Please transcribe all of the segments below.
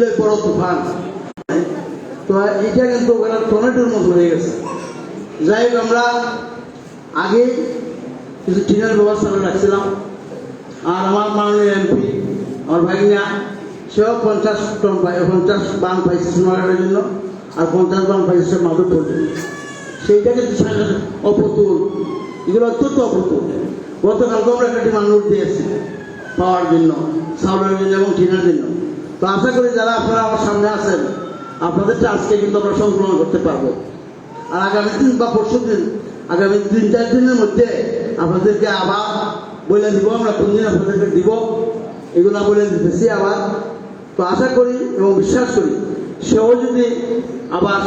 লই বড় তুফান। তো এটা কিন্তু ওখানে টমেটোর মতো হয়ে গেছে। যাই হোক, আমরা আগে কিছু টিনের ব্যবস্থা করে রাখছিলাম। আর আমার মাননীয় এমপি, আমার ভাগিনা সেও পঞ্চাশ টন পঞ্চাশ বান পাইছে সোনাগাড়ের জন্য, আর পঞ্চাশ বান পাইছে মাধবপুর জন্য। সেইটা কিন্তু অপ্রতুল। এগুলো অত্যন্ত অপ্রতুল। গতকালকে আমরা একটা ডিমান্ড দিয়েছি পাওয়ার জন্য চাউলের জন্য এবং টিনের জন্য। তো আশা করি যারা আপনারা আমার সামনে আছেন আপনাদেরটা আজকে কিন্তু আমরা সংকলন করতে পারব। আর আগামী দিন বা পরশু দিন, আগামী তিন চার দিনের মধ্যে আপনাদেরকে আবার বলে দিব, আমরা কোন দিন আপনাদেরকে দিব? এগুলো বলে দিতেছি আবার। তো আশা করি এবং বিশ্বাস করি, সেও যদি আবার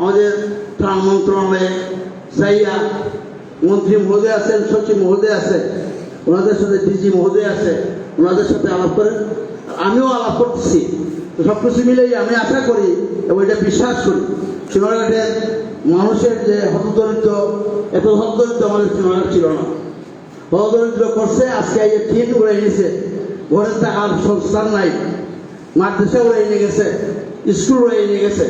আমাদের ত্রাণ মন্ত্রণালয়ে যাইয়া মন্ত্রী মহোদয় আছেন, সচিব মহোদয় আছে, ওনাদের সাথে ডিজি মহোদয় আছে, ওনাদের সাথে আলাপ করেন। আমিও আলাপ করতেছি। সব কিছু মিলেই আমি আশা করি এবং এটা বিশ্বাস করি। সোনারঘাটের মানুষের যে হতদরিদ্র, এত হতদরিদ্র আমাদের সোনারঘাট ছিল না। হতদরিদ্র করছে, আজকে এই যে টিন এনেছে ঘরের টাকার সংস্থান নাই। মাদ্রাসা উড়ে নিয়ে গেছে, স্কুল উড়ে নিয়ে গেছে।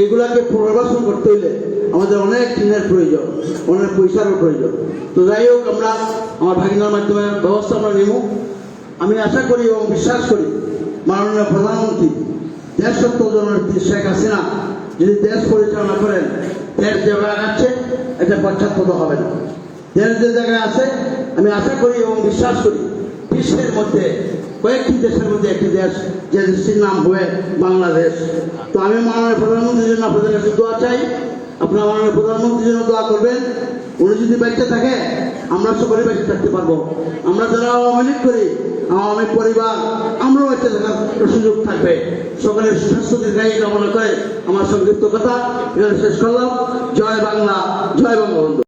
এগুলাকে পুনর্বাসন করতে হইলে আমাদের অনেক টিনের প্রয়োজন, অনেক পয়সারও প্রয়োজন। তো যাই হোক, আমরা আমার ভাগিনার মাধ্যমে ব্যবস্থা আমরা নেব। আমি আশা করি এবং বিশ্বাস করি মাননীয় প্রধানমন্ত্রী দেশ সত্য জননেত্রী শেখ হাসিনা যদি দেশ পরিচালনা করেন, দেশ যে আছে এটা পশ্চাৎপদ হবে না। দেশ যে জায়গায় আছে, আমি আশা করি এবং বিশ্বাস করি বিশ্বের মধ্যে, কয়েকটি দেশের মধ্যে একটি দেশ যে দেশটির নাম হবে বাংলাদেশ। তো আমি মাননীয় প্রধানমন্ত্রীর জন্য আপনাদের কাছে দোয়া চাই। আপনার মাননীয় প্রধানমন্ত্রীর জন্য দোয়া করবেন। উনি যদি বাড়িতে থাকে, আমরা সকলে বেঁচে থাকতে পারব। আমরা যারা আওয়ামী লীগ করি, আওয়ামী পরিবার, আমরাও বেঁচে থাকার সুযোগ থাকবে। সকলের সুস্বাস্থ্য দীর্ঘায়ী কামনা করে আমার সংক্ষিপ্ত কথা শেষ করলাম। জয় বাংলা, জয় বঙ্গবন্ধু।